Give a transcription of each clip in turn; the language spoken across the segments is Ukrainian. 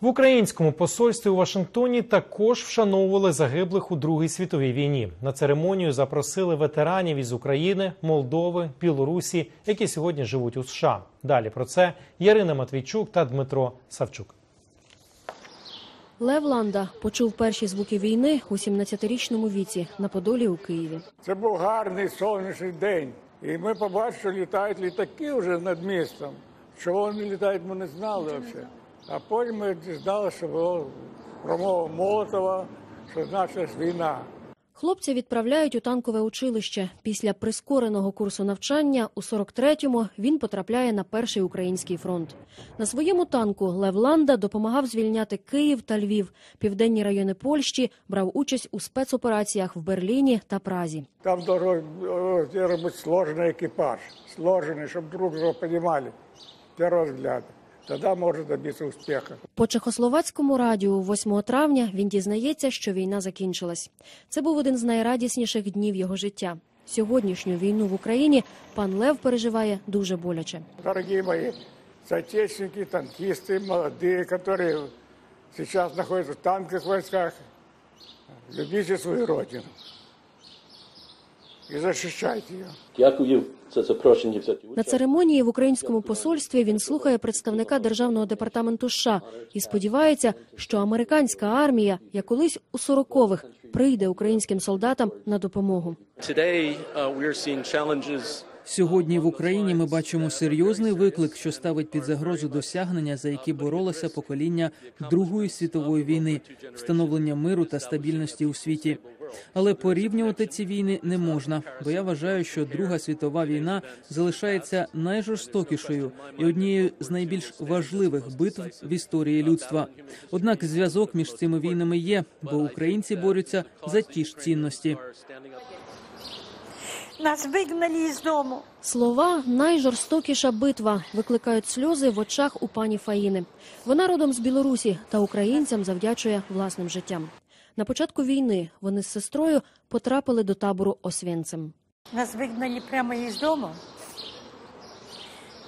В українському посольстві у Вашингтоні також вшановували загиблих у Другій світовій війні. На церемонію запросили ветеранів із України, Молдови, Білорусі, які сьогодні живуть у США. Далі про це Ярина Матвійчук та Дмитро Савчук. Лев Ланда почув перші звуки війни у 17-річному віці на Подолі у Києві. Це був гарний сонячний день. І ми побачили, що літають літаки вже над містом. Чого вони літають, ми не знали взагалі. А потім ми дізналися, що було промова Молотова, що значить війна. Хлопця відправляють у танкове училище. Після прискореного курсу навчання у 43-му він потрапляє на перший український фронт. На своєму танку Лев Ланда допомагав звільняти Київ та Львів, південні райони Польщі, брав участь у спецопераціях в Берліні та Празі. Там бути сложний екіпаж, сложний, щоб друг друга розуміли. Перший взгляд Тоді можна добитися успіху. По чехословацькому радіо 8 травня він дізнається, що війна закінчилась. Це був один з найрадісніших днів його життя. Сьогоднішню війну в Україні пан Лев переживає дуже боляче. Дорогие мои соотечественники, танкисты, молодые, которые сейчас находятся в танковых войсках, любите свою родину и защищайте ее. Дякую за запрошення взяти На церемонії в українському посольстві він слухає представника державного департаменту США і сподівається, що американська армія, як колись у 40-х, прийде українським солдатам на допомогу. Uh, Сьогодні в Україні ми бачимо серйозний виклик, що ставить під загрозу досягнення, за які боролося покоління Другої світової війни, встановлення миру та стабільності у світі. Але порівнювати ці війни не можна, бо я вважаю, що Друга світова війна залишається найжорстокішою і однією з найбільш важливих битв в історії людства. Однак зв'язок між цими війнами є, бо українці борються за ті ж цінності. Нас вигнали із дому. Слова найжорстокіша битва викликають сльози в очах у пані Фаїни. Вона родом з Білорусі та українцям завдячує власним життям. На початку війни вони з сестрою потрапили до табору Освенцим. Нас вигнали прямо із дому.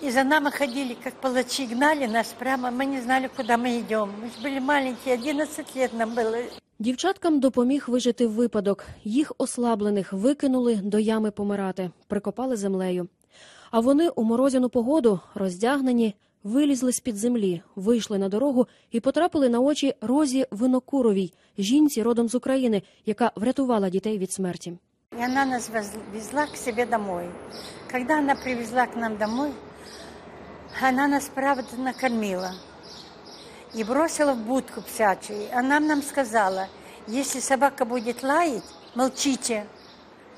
И за нами ходили, как палачи, гнали нас прямо. Мы не знали, куда мы идем. Мы же были маленькие, 11 лет нам было. Дівчаткам допоміг вижити випадок. Їх ослаблених викинули до ями помирати, прикопали землею. А вони у морозяну погоду, роздягнені, вилізли з-під землі, вийшли на дорогу і потрапили на очі Розі Винокуровій, жінці родом з України, яка врятувала дітей від смерті. И она нас везла к себе домой. Когда она привезла к нам домой, она нас, правда, накормила. И бросила в будку псячую. Она нам сказала, если собака будет лаять, молчите.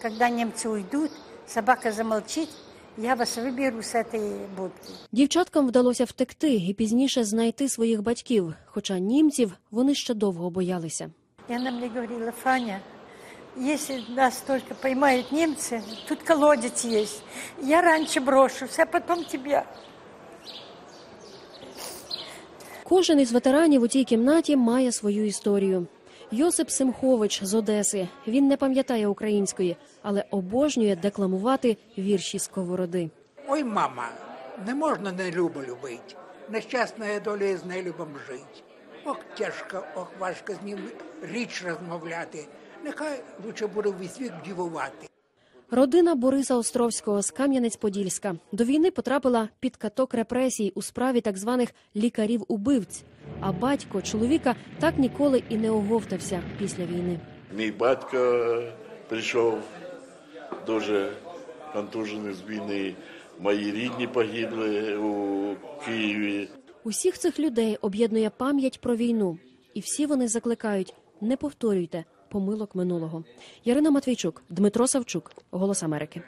Когда немцы уйдут, собака замолчит, я вас выберу с этой будки. Дівчаткам вдалося втекти і пізніше знайти своїх батьків, хоча німців вони ще довго боялися. И она мне говорила, Фаня, если нас только поймают немцы, тут колодец есть. Я раньше брошусь, а потом тебя. Кожен із ветеранів у тій кімнаті має свою історію. Йосип Симхович з Одеси. Він не пам'ятає української, але обожнює декламувати вірші сковороди. Ой, мама, не можна нелюбо любить. Нещасна доля із нелюбом жить. Ох, тяжко, ох, важко з ним річ розмовляти. Нехай лучше буде весь вік дівувати. Родина Бориса Островського з Кам'янець-Подільська до війни потрапила під каток репресій у справі так званих лікарів-убивць. А батько чоловіка так ніколи і не оговтався після війни. Мій батько прийшов дуже контужений з війни. Мої рідні погибли у Києві. Усіх цих людей об'єднує пам'ять про війну, і всі вони закликають: не повторюйте помилок минулого. Ярина Матвійчук, Дмитро Савчук, Голос Америки.